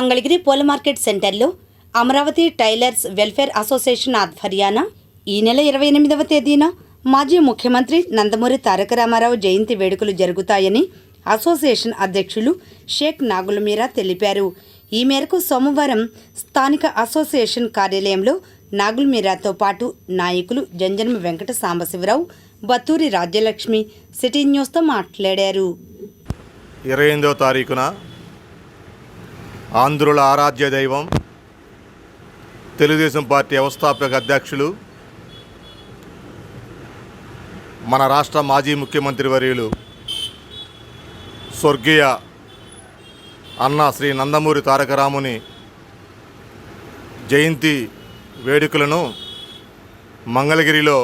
మంగళగిరి పూల మార్కెట్ సెంటర్లో Amaravati tailors welfare association ఆధ్వర్యాన ఈ నెల ఇరవై ఎనిమిదవ తేదీన మాజీ ముఖ్యమంత్రి నందమూరి తారక రామారావు జయంతి వేడుకలు జరుగుతాయని అసోసియేషన్ అధ్యక్షులు షేక్ నాగులమీరా తెలిపారు. ఈ మేరకు సోమవారం స్థానిక అసోసియేషన్ కార్యాలయంలో నాగుల్ మీరాతో పాటు నాయకులు జంజన్మ వెంకట సాంబశివరావు బత్తూరి రాజ్యలక్ష్మి సిటీ న్యూస్తో మాట్లాడారు. ఇరవై ఎనిమిదవ తారీఖున ఆంధ్రుల ఆరాధ్య దైవం తెలుగుదేశం పార్టీ వ్యవస్థాపక అధ్యక్షులు మన రాష్ట్ర మాజీ ముఖ్యమంత్రి వర్యులు స్వర్గీయ అన్న శ్రీ నందమూరి తారక రాముని జయంతి వేడుకలను మంగళగిరిలో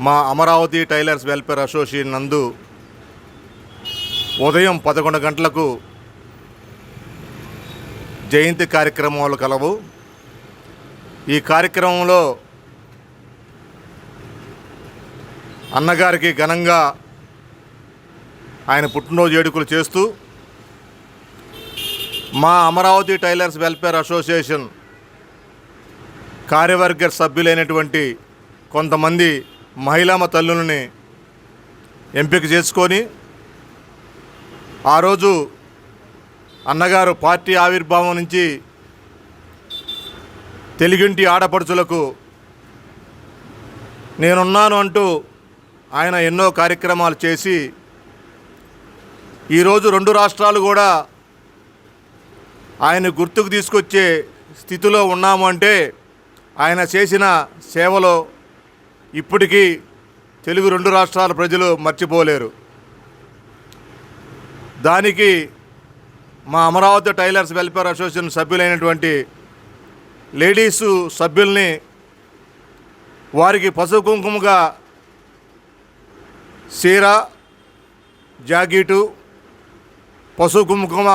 మా అమరావతి టైలర్స్ వెల్ఫేర్ అసోసియేషన్ నందు ఉదయం పదకొండు గంటలకు జయంతి కార్యక్రమాలు కలవు. ఈ కార్యక్రమంలో అన్నగారికి ఘనంగా ఆయన పుట్టినరోజు వేడుకలు చేస్తూ మా అమరావతి టైలర్స్ వెల్ఫేర్ అసోసియేషన్ కార్యవర్గ సభ్యులైనటువంటి కొంతమంది మహిళామ తల్లులని ఎంపిక చేసుకొని ఆ రోజు అన్నగారు పార్టీ ఆవిర్భావం నుంచి తెలుగింటి ఆడపడుచులకు నేనున్నాను అంటూ ఆయన ఎన్నో కార్యక్రమాలు చేసి ఈరోజు రెండు రాష్ట్రాలు కూడా ఆయన గుర్తుకు తీసుకొచ్చే స్థితిలో ఉన్నాము అంటే ఆయన చేసిన సేవలో ఇప్పటికీ తెలుగు రెండు రాష్ట్రాల ప్రజలు మర్చిపోలేరు. దానికి మా అమరావతి టైలర్స్ వెల్ఫేర్ అసోసియేషన్ సభ్యులైనటువంటి లేడీసు సభ్యుల్ని వారికి పసుపు కుంకుమగా సీర జాకెటు పసుపు కుంకుమ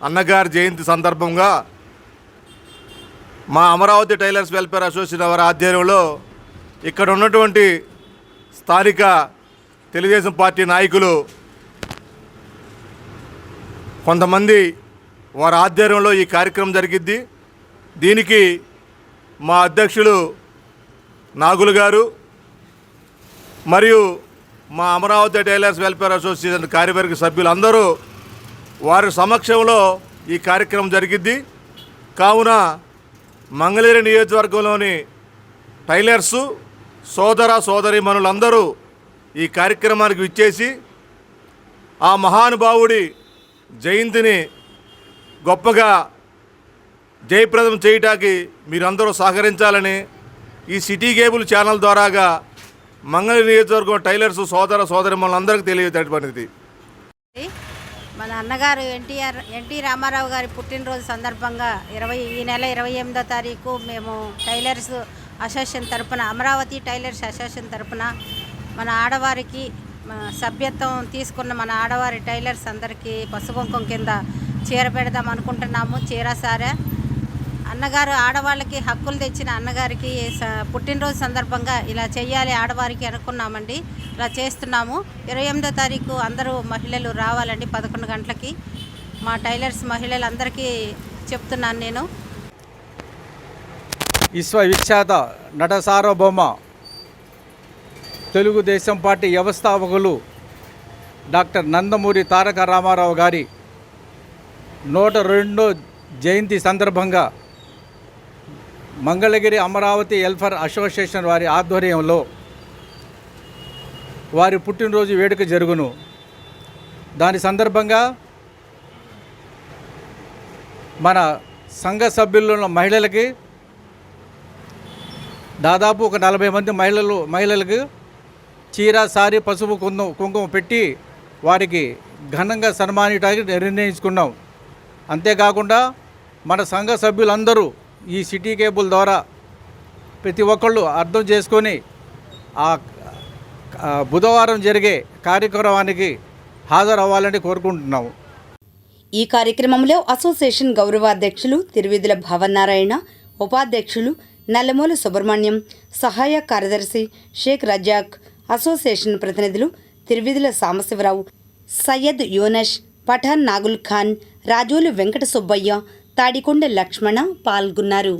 అన్నగారి జయంతి సందర్భంగా మా అమరావతి టైలర్స్ వెల్ఫేర్ అసోసియేషన్ వారి ఆధ్వర్యంలో ఇక్కడ ఉన్నటువంటి స్థానిక తెలుగుదేశం పార్టీ నాయకులు కొంతమంది వారి ఆధ్వర్యంలో ఈ కార్యక్రమం జరిగిద్ది. దీనికి మా అధ్యక్షులు నాగులు గారు మరియు మా అమరావతి టైలర్స్ వెల్ఫేర్ అసోసియేషన్ కార్యవర్గ సభ్యులందరూ వారి సమక్షంలో ఈ కార్యక్రమం జరిగిద్ది. కావున మంగళగిరి నియోజకవర్గంలోని టైలర్సు సోదర సోదరి మనులందరూ ఈ కార్యక్రమానికి విచ్చేసి ఆ మహానుభావుడి జయంతిని గొప్పగా జయప్రదం చేయటానికి మీరందరూ సహకరించాలని ఈ సిటీ కేబుల్ ఛానల్ ద్వారాగా మంగళ నియోజకవర్గం టైలర్స్ సోదర సోదరి మనందరికీ తెలియటటువంటిది మన అన్నగారు ఎన్టీఆర్ ఎన్టీ రామారావు గారి పుట్టినరోజు సందర్భంగా ఇరవై ఈ నెల ఇరవై ఎనిమిదో తారీఖు మేము టైలర్స్ అసోసియేషన్ తరపున అమరావతి టైలర్స్ అసోసియేషన్ తరపున మన ఆడవారికి సభ్యత్వం తీసుకున్న మన ఆడవారి టైలర్స్ అందరికీ పసుపుంకం కింద చీర పెడదాం అనుకుంటున్నాము చీర సారే. అన్నగారు ఆడవాళ్ళకి హక్కులు తెచ్చిన అన్నగారికి స- పుట్టినరోజు సందర్భంగా ఇలా చేయాలి ఆడవారికి అనుకున్నామండి. ఇలా చేస్తున్నాము. ఇరవై ఎనిమిదో తారీఖు అందరూ మహిళలు రావాలండి పదకొండు గంటలకి. మా టైలర్స్ మహిళలందరికీ చెప్తున్నాను నేను. విశ్వవిఖ్యాత నట సార్వభౌమ తెలుగుదేశం పార్టీ వ్యవస్థాపకులు డాక్టర్ నందమూరి తారక రామారావు గారి నూట రెండో జయంతి సందర్భంగా మంగళగిరి అమరావతి వెల్ఫేర్ అసోసియేషన్ వారి ఆధ్వర్యంలో వారి పుట్టినరోజు వేడుక జరుగును. దాని సందర్భంగా మన సంఘ సభ్యుల్లో ఉన్న మహిళలకి దాదాపు ఒక నలభై మంది మహిళలు మహిళలకు చీర సారీ పసుపు కుంకుమ కుంకుమ పెట్టి వారికి ఘనంగా సన్మానించడానికి నిర్ణయించుకున్నాం. అంతేకాకుండా మన సంఘ సభ్యులందరూ ఈ సిటీ కేబుల్ ద్వారా ప్రతి ఒక్కళ్ళు అర్థం చేసుకొని ఆ బుధవారం జరిగే కార్యక్రమానికి హాజరవ్వాలని కోరుకుంటున్నాము ఈ కార్యక్రమంలో అసోసియేషన్ గౌరవాధ్యక్షులు తిరువిధుల భవనారాయణ ఉపాధ్యక్షులు నల్లమూల సుబ్రహ్మణ్యం సహాయ కార్యదర్శి షేక్ రజాక్ అసోసియేషన్ ప్రతినిధులు తిరువిధుల సాంబశివరావు సయ్యద్ యోనష్ పఠాన్ నాగుల్ ఖాన్ రాజోలు వెంకట సుబ్బయ్య తాడికొండ లక్ష్మణ పాల్గొన్నారు.